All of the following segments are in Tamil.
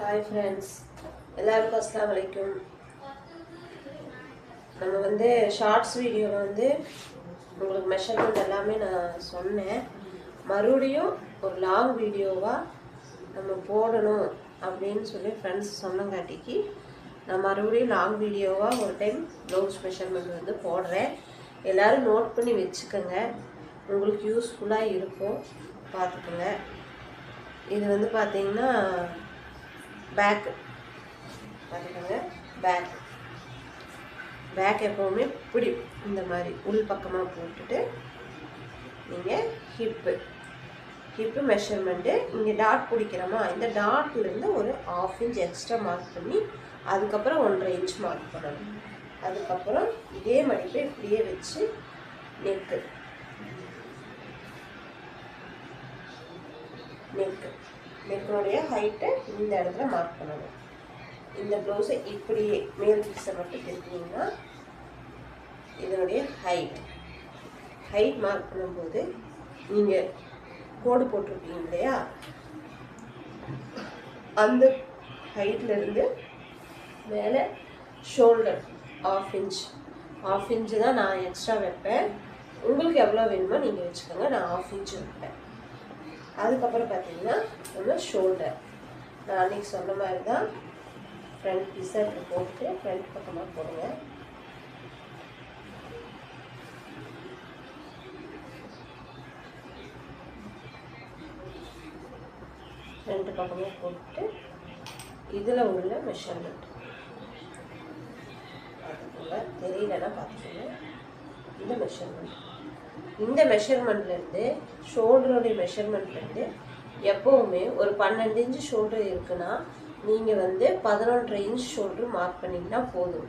ஹாய் ஃப்ரெண்ட்ஸ் எல்லாருக்கும் அஸ்லாம் வலைக்கும் நம்ம வந்து ஷார்ட்ஸ் வீடியோவில் வந்து உங்களுக்கு மெஷர்மெண்ட் எல்லாமே நான் சொன்னேன். மறுபடியும் ஒரு லாங் வீடியோவாக நம்ம போடணும் அப்படின்னு சொல்லி ஃப்ரெண்ட்ஸ் சொன்னங்காட்டிக்கு நான் மறுபடியும் லாங் வீடியோவாக ஒரு டைம் ப்ளவுஸ் மெஷர்மெண்ட் வந்து போடுறேன். எல்லோரும் நோட் பண்ணி வச்சுக்கோங்க. உங்களுக்கு யூஸ்ஃபுல்லாக இருக்கும். பார்த்துக்கோங்க. இது வந்து பார்த்தீங்கன்னா பேக்கு பார்த்துக்கோங்க பேக் பேக் எப்போவுமே பிடி. இந்த மாதிரி உள் பக்கமாக போட்டுட்டு நீங்கள் ஹிப்பு ஹிப்பு மெஷர்மெண்ட்டு இங்கே டாட் பிடிக்கிறோமா இந்த டாட்லேருந்து ஒரு ஆஃப் இன்ச் எக்ஸ்ட்ரா மார்க் பண்ணி அதுக்கப்புறம் ஒன்றரை இன்ச் மார்க் பண்ணணும். அதுக்கப்புறம் இதே மடிப்பை இப்படியே வச்சு நெக்கு நெக்கு நெக்கினுடைய ஹைட்டை இந்த இடத்துல மார்க் பண்ணணும். இந்த ப்ளவுஸை இப்படியே மேல் பீஸை மட்டும் திருப்பினீங்கன்னா இதனுடைய ஹைட் ஹைட் மார்க் பண்ணும்போது நீங்கள் கோடு போட்டிருக்கீங்க இல்லையா? அந்த ஹைட்லேருந்து மேலே shoulder half inch half inch தான் நான் எக்ஸ்ட்ரா வைப்பேன். உங்களுக்கு எவ்வளோ வேணுமோ நீங்கள் வச்சுக்கோங்க. நான் ஆஃப் இன்ச்சு வைப்பேன். அதுக்கப்புறம் பார்த்தீங்கன்னா நம்ம ஷோல்டர் நான் அன்றைக்கி சொன்ன மாதிரி தான் ஃப்ரண்ட் பீஸை போட்டு ஃப்ரண்ட் பக்கமாக போடுங்க. ரெண்டு பக்கமாக போட்டு இதில் உள்ள மெஷர்மெண்ட் பார்த்துக்கோங்க தெரியலன்னா பார்த்துக்கோங்க. இந்த மெஷர்மெண்ட் இந்த மெஷர்மெண்ட்லேருந்து ஷோல்டருடைய மெஷர்மெண்ட்லேருந்து எப்போவுமே ஒரு பன்னெண்டு இன்ச்சு ஷோல்டர் இருக்குன்னா நீங்கள் வந்து பதினொன்றரை இன்ச் ஷோல்டர் மார்க் பண்ணிங்கன்னா போதும்.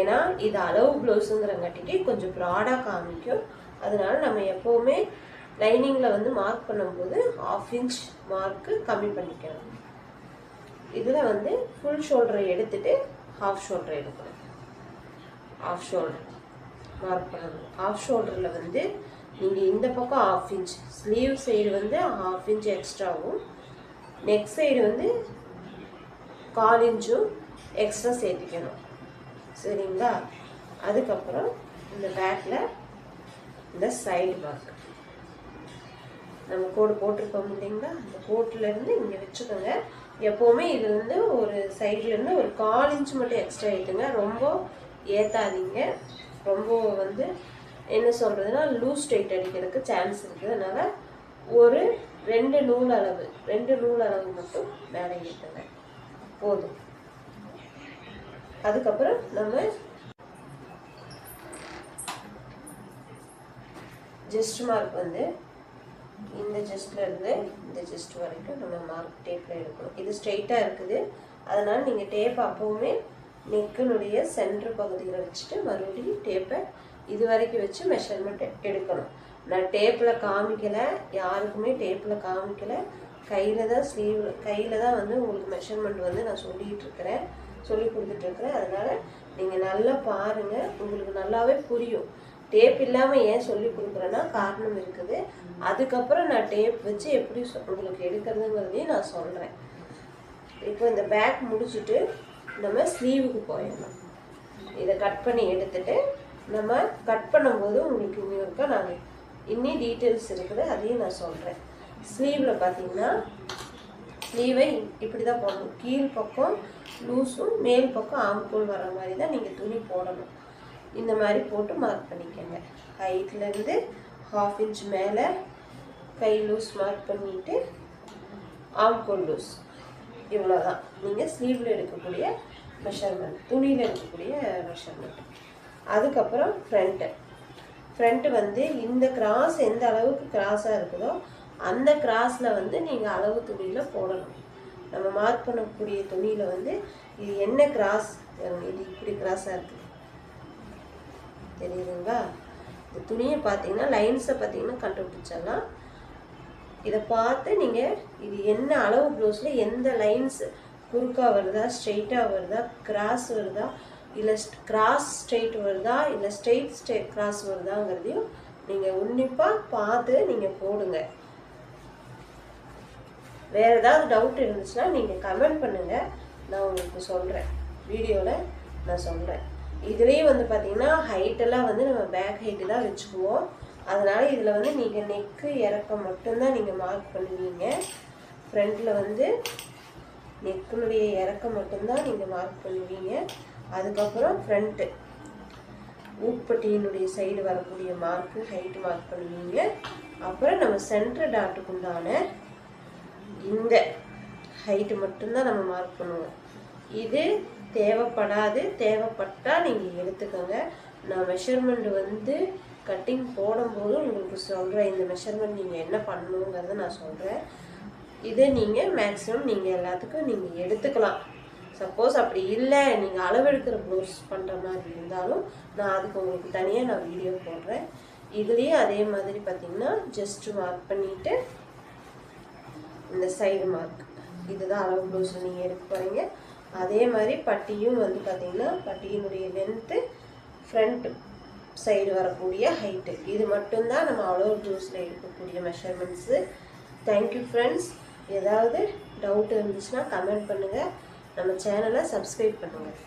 ஏன்னா இது அளவு ப்ளவுஸுங்கிறங்காட்டிக்கு கொஞ்சம் ப்ராடாக காமிக்கும். அதனால நம்ம எப்போவுமே லைனிங்கில் வந்து மார்க் பண்ணும்போது ஆஃப் இன்ச் மார்க்கு கம்மி பண்ணிக்கணும் இதில் வந்து ஃபுல் ஷோல்டரை எடுத்துகிட்டு ஹாஃப் ஷோல்டரை எடுக்கணும். ஆஃப் ஷோல்டர் மார்க் பண்ணணும். ஆஃப் ஷோல்டரில் வந்து நீங்கள் இந்த பக்கம் ஆஃப் இன்ச் ஸ்லீவ் சைடு வந்து ஹாஃப் இன்ச் எக்ஸ்ட்ராவும் நெக் சைடு வந்து கால் இன்ச்சும் எக்ஸ்ட்ரா சேர்த்திக்கணும். சரிங்களா? அதுக்கப்புறம் இந்த பேக்கில் இந்த சைடு மார்க் நம்ம கோடு போட்டிருக்கோம் இல்லைங்களா? அந்த கோட்டிலேருந்து இங்கே வச்சுக்கோங்க. எப்போவுமே இது வந்து ஒரு சைட்லேருந்து ஒரு கால் இன்ச் மட்டும் எக்ஸ்ட்ரா ஏற்றுங்க ரொம்ப ஏற்றாதீங்க ரொம்ப வந்து என்ன சொல்கிறதுனா லூஸ் டைட் அடிக்கிறதுக்கு சான்ஸ் இருக்குது. அதனால் ஒரு ரெண்டு நூல் அளவு ரெண்டு நூல் அளவு மட்டும் மேலே ஏற்றுங்க போதும். அதுக்கப்புறம் நம்ம ஜஸ்ட் மார்க் வந்து இந்த ஜஸ்ட்லேருந்து இந்த ஜஸ்ட் வரைக்கும் நம்ம மார்க் டேப்பில் எடுக்கணும். இது ஸ்ட்ரெயிட்டாக இருக்குது. அதனால் நீங்கள் டேப் அப்போவுமே நெக்கினுடைய சென்டர் பகுதியில் வச்சுட்டு மறுபடியும் டேப்பை இது வரைக்கும் வச்சு மெஷர்மெண்ட் எடுக்கணும். நான் டேப்பில் காமிக்கலை யாருக்குமே டேப்பில் காமிக்கலை. கையில் தான் ஸ்லீவ் கையில் தான் வந்து உங்களுக்கு மெஷர்மெண்ட் வந்து நான் சொல்லிகிட்ருக்கிறேன் சொல்லி கொடுத்துட்ருக்குறேன் அதனால் நீங்கள் நல்லா பாருங்கள் உங்களுக்கு நல்லாவே புரியும். டேப் இல்லாமல் ஏன் சொல்லி கொடுக்குறேன்னா காரணம் இருக்குது. அதுக்கப்புறம் நான் டேப் வச்சு எப்படி உங்களுக்கு எடுக்கிறதுங்கிறதையும் நான் சொல்கிறேன் இப்போ இந்த பேக் முடிச்சுட்டு நம்ம ஸ்லீவுக்கு போயிடலாம் இதை கட் பண்ணி எடுத்துட்டு நம்ம கட் பண்ணும்போது உங்களுக்கு இன்னும் இருக்கா நான் இன்னி டீட்டெயில்ஸ் இருக்குது அதையும் நான் சொல்கிறேன் ஸ்லீவில் பார்த்தீங்கன்னா ஸ்லீவை இப்படி தான் போடணும். கீழ் பக்கம் லூஸும் மேல் பக்கம் ஆம்கோல் வர மாதிரி தான் நீங்கள் துணி போடணும். இந்த மாதிரி போட்டு மார்க் பண்ணிக்கோங்க. ஹைட்லேருந்து ஹாஃப் இன்ச் மேலே கை லூஸ் மார்க் பண்ணிவிட்டு ஆம்கோல் லூஸ் இவ்வளோதான் நீங்கள் ஸ்லீவில் எடுக்கக்கூடிய மெஷர்மெண்ட் துணியில் எடுக்கக்கூடிய மெஷர்மெண்ட் அதுக்கப்புறம் ஃப்ரண்ட்டு ஃப்ரண்ட்டு வந்து இந்த கிராஸ் எந்த அளவுக்கு கிராஸாக இருக்குதோ அந்த கிராஸில் வந்து நீங்கள் அளவு துணியில் போடணும். நம்ம மார்க் பண்ணக்கூடிய துணியில் வந்து இது என்ன கிராஸ் இது இப்படி கிராஸாக இருக்குது தெரியுதுங்களா? இந்த துணியை பார்த்தீங்கன்னா லைன்ஸை பார்த்தீங்கன்னா கண்டுபிடிச்சோன்னா இதை பார்த்து நீங்கள் இது என்ன அளவு ப்ளவுஸில் எந்த லைன்ஸ் குறுக்காக வருதா ஸ்ட்ரெயிட்டாக வருதா கிராஸ் வருதா இல்லை கிராஸ் ஸ்ட்ரெயிட் வருதா இல்லை ஸ்ட்ரெயிட் ஸ்ட்ரெ கிராஸ் வருதாங்கிறதையும் நீங்கள் உன்னிப்பாக பார்த்து நீங்கள் போடுங்க. வேறு ஏதாவது டவுட் இருந்துச்சுன்னா நீங்கள் கமெண்ட் பண்ணுங்கள் நான் உங்களுக்கு சொல்கிறேன் வீடியோவில் நான் சொல்கிறேன் இதுலேயும் வந்து பார்த்திங்கன்னா ஹைட்டெல்லாம் வந்து நம்ம பேக் ஹைட்டு தான் வச்சுக்குவோம். அதனால் இதில் வந்து நீங்கள் நெக்கு இறக்கம் மட்டும்தான் நீங்கள் மார்க் பண்ணுவீங்க. ஃப்ரண்ட்டில் வந்து நெக்கினுடைய இறக்கம் மட்டும்தான் நீங்கள் மார்க் பண்ணுவீங்க. அதுக்கப்புறம் ஃப்ரண்ட்டு ஊப்பட்டியினுடைய சைடு வரக்கூடிய மார்க்கு ஹைட் மார்க் பண்ணுவீங்க. அப்புறம் நம்ம சென்டர் டாட்டுக்கு உண்டான இந்த ஹைட்டு மட்டும்தான் நம்ம மார்க் பண்ணுவோம். இது தேவைப்படாது. தேவைப்பட்டால் நீங்கள் எடுத்துக்கோங்க. நான் மெஷர்மெண்ட் வந்து கட்டிங் போடும்போது உங்களுக்கு சொல்கிறேன் இந்த மெஷர்மெண்ட் நீங்கள் என்ன பண்ணணுங்கிறத நான் சொல்கிறேன் இதை நீங்கள் மேக்ஸிமம் நீங்கள் எல்லாத்துக்கும் நீங்கள் எடுத்துக்கலாம். சப்போஸ் அப்படி இல்லை நீங்கள் அளவெடுக்கிற ப்ளவுஸ் பண்ணுற மாதிரி இருந்தாலும் நான் அதுக்கு உங்களுக்கு தனியாக நான் வீடியோ போடுறேன். இதுலேயே அதே மாதிரி பார்த்தீங்கன்னா ஜஸ்ட் மார்க் பண்ணிவிட்டு இந்த சைடு மார்க் இதுதான் அளவு ப்ளவுஸில் நீங்கள் எடுக்க போகிறீங்க அதே மாதிரி பட்டியும் வந்து பார்த்திங்கன்னா பட்டியினுடைய லென்த்து ஃப்ரண்ட்டு சைடு வரக்கூடிய ஹைட்டு இது மட்டும்தான் நம்ம அளவு ஜூஸில் எடுக்கக்கூடிய மெஷர்மெண்ட்ஸு தேங்க்யூ ஃப்ரெண்ட்ஸ் ஏதாவது டவுட் இருந்துச்சுன்னா கமெண்ட் பண்ணுங்கள் நம்ம சேனலை சப்ஸ்கிரைப் பண்ணுங்கள்